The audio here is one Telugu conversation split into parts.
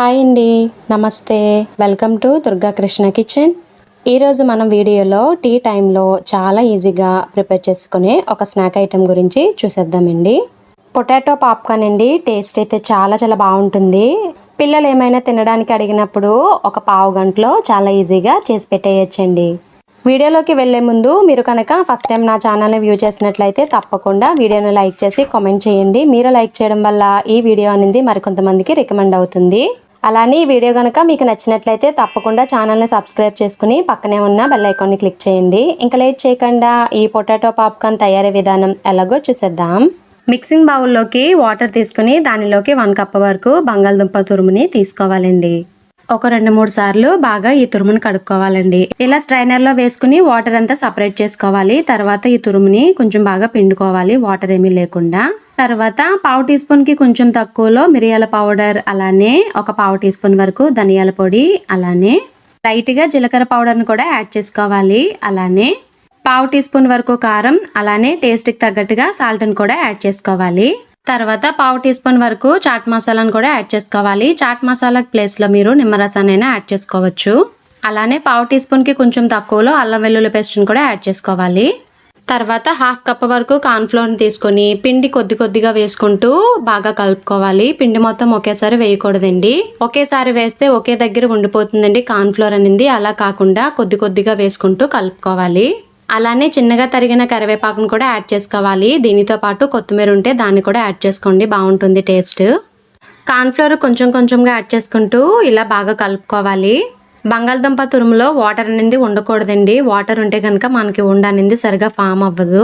హాయ్ అండి నమస్తే. Welcome to Durga Krishna kitchen ఈరోజు మనం వీడియోలో టీ టైంలో చాలా ఈజీగా ప్రిపేర్ చేసుకునే ఒక స్నాక్ ఐటెం గురించి చూసేద్దామండి. పొటాటో పాప్కార్న్ అండి టేస్ట్ అయితే చాలా చాలా బాగుంటుంది. పిల్లలు ఏమైనా తినడానికి అడిగినప్పుడు ఒక పావు గంటలో చాలా ఈజీగా చేసి పెట్టేయచ్చండి. వీడియోలోకి వెళ్ళే ముందు మీరు కనుక ఫస్ట్ టైం నా ఛానల్ని వ్యూ చేసినట్లయితే తప్పకుండా వీడియోని లైక్ చేసి కామెంట్ చేయండి. మీరు లైక్ చేయడం వల్ల ఈ వీడియో అనేది మరికొంతమందికి రికమెండ్ అవుతుంది. అలానే ఈ వీడియో కనుక మీకు నచ్చినట్లయితే తప్పకుండా ఛానల్ని సబ్స్క్రైబ్ చేసుకుని పక్కనే ఉన్న బెల్ ఐకాన్ని క్లిక్ చేయండి. ఇంకా లేట్ చేయకుండా ఈ పొటాటో పాప్కార్న్ తయారీ విధానం ఎలాగో చూసేద్దాం. మిక్సింగ్ బౌల్లోకి వాటర్ తీసుకుని దానిలోకి వన్ కప్ వరకు బంగాళదుంప తురుముని తీసుకోవాలండి. ఒక రెండు మూడు సార్లు బాగా ఈ తురుముని కడుక్కోవాలండి. ఇలా స్ట్రైనర్లో వేసుకుని వాటర్ అంతా సపరేట్ చేసుకోవాలి. తర్వాత ఈ తురుముని కొంచెం బాగా పిండుకోవాలి. వాటర్ ఏమీ లేకుండా. తర్వాత పావు టీ స్పూన్కి కొంచెం తక్కువలో మిరియాల పౌడర్ అలానే ఒక పావు టీ స్పూన్ వరకు ధనియాల పొడి అలానే లైట్గా జీలకర్ర పౌడర్ని కూడా యాడ్ చేసుకోవాలి. అలానే పావు టీ స్పూన్ వరకు కారం అలానే టేస్ట్కి తగ్గట్టుగా సాల్ట్ని కూడా యాడ్ చేసుకోవాలి. తర్వాత పావు టీ స్పూన్ వరకు చాట్ మసాలాను కూడా యాడ్ చేసుకోవాలి. చాట్ మసాలా ప్లేస్లో మీరు నిమ్మరసాన్ని యాడ్ చేసుకోవచ్చు. అలానే పావు టీ స్పూన్కి కొంచెం తక్కువలో అల్లం వెల్లుల్లి పేస్ట్ని కూడా యాడ్ చేసుకోవాలి. తర్వాత హాఫ్ కప్ వరకు కార్న్ఫ్లోర్ని తీసుకొని పిండి కొద్ది కొద్దిగా వేసుకుంటూ బాగా కలుపుకోవాలి. పిండి మొత్తం ఒకేసారి వేయకూడదండి. ఒకేసారి వేస్తే ఒకే దగ్గర ఉండిపోతుందండి కార్న్ఫ్లోర్ అనేది. అలా కాకుండా కొద్ది కొద్దిగా వేసుకుంటూ కలుపుకోవాలి. అలానే చిన్నగా తరిగిన కరివేపాకును కూడా యాడ్ చేసుకోవాలి. దీనితో పాటు కొత్తిమీర ఉంటే దాన్ని కూడా యాడ్ చేసుకోండి. బాగుంటుంది టేస్ట్. కార్న్ఫ్లోర్ కొంచెం కొంచెంగా యాడ్ చేసుకుంటూ ఇలా బాగా కలుపుకోవాలి. బంగాళదుంప తురుములో వాటర్ అనేది ఉండకూడదండి వాటర్ ఉంటే కనుక మనకి ఉండ అనేది సరిగా ఫామ్ అవ్వదు.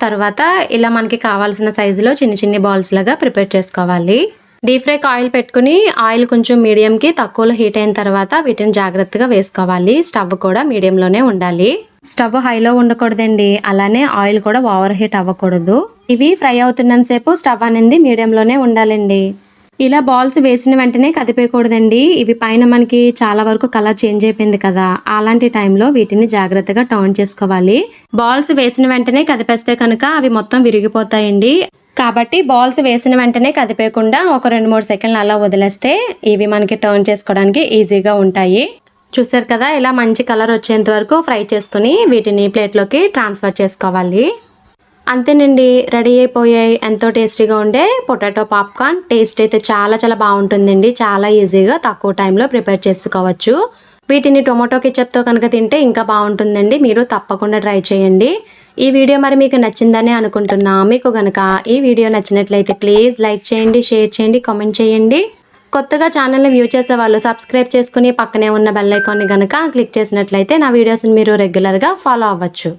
తర్వాత ఇలా మనకి కావాల్సిన సైజులో చిన్న చిన్ని బాల్స్ లాగా ప్రిపేర్ చేసుకోవాలి. డీప్ ఫ్రైకి ఆయిల్ పెట్టుకుని ఆయిల్ కొంచెం మీడియంకి తక్కువలో హీట్ అయిన తర్వాత వీటిని జాగ్రత్తగా వేసుకోవాలి. స్టవ్ కూడా మీడియంలోనే ఉండాలి. స్టవ్ హైలో ఉండకూడదండి. అలానే ఆయిల్ కూడా ఓవర్ హీట్ అవ్వకూడదు. ఇవి ఫ్రై అవుతున్నంతసేపు స్టవ్ అనేది మీడియంలోనే ఉండాలండి. ఇలా బాల్స్ వేసిన వెంటనే కదిపేయకూడదండి. ఇవి పైన మనకి చాలా వరకు కలర్ చేంజ్ అయిపోయింది కదా. అలాంటి టైంలో వీటిని జాగ్రత్తగా టర్న్ చేసుకోవాలి. బాల్స్ వేసిన వెంటనే కదిపేస్తే కనుక అవి మొత్తం విరిగిపోతాయండి. కాబట్టి బాల్స్ వేసిన వెంటనే కదిపేయకుండా ఒక రెండు మూడు సెకండ్లు అలా వదిలేస్తే ఇవి మనకి టర్న్ చేసుకోవడానికి ఈజీగా ఉంటాయి. చూసారు కదా ఇలా మంచి కలర్ వచ్చేంత వరకు ఫ్రై చేసుకుని వీటిని ప్లేట్లోకి ట్రాన్స్ఫర్ చేసుకోవాలి. అంతేనండి రెడీ అయిపోయాయి. ఎంతో టేస్టీగా ఉండే పొటాటో పాప్కార్న్. టేస్ట్ అయితే చాలా చాలా బాగుంటుందండి. చాలా ఈజీగా తక్కువ టైంలో ప్రిపేర్ చేసుకోవచ్చు. వీటిని టొమాటో కిచప్తో కనుక తింటే ఇంకా బాగుంటుందండి. మీరు తప్పకుండా ట్రై చేయండి. ఈ వీడియో మరి మీకు నచ్చిందని అనుకుంటున్నా. మీకు కనుక ఈ వీడియో నచ్చినట్లయితే ప్లీజ్ లైక్ చేయండి షేర్ చేయండి కామెంట్ చేయండి. కొత్తగా ఛానల్ని వ్యూ చేసే వాళ్ళు సబ్స్క్రైబ్ చేసుకుని పక్కనే ఉన్న బెల్ ఐకాన్ని కనుక క్లిక్ చేసినట్లయితే నా వీడియోస్ని మీరు రెగ్యులర్గా ఫాలో అవ్వచ్చు.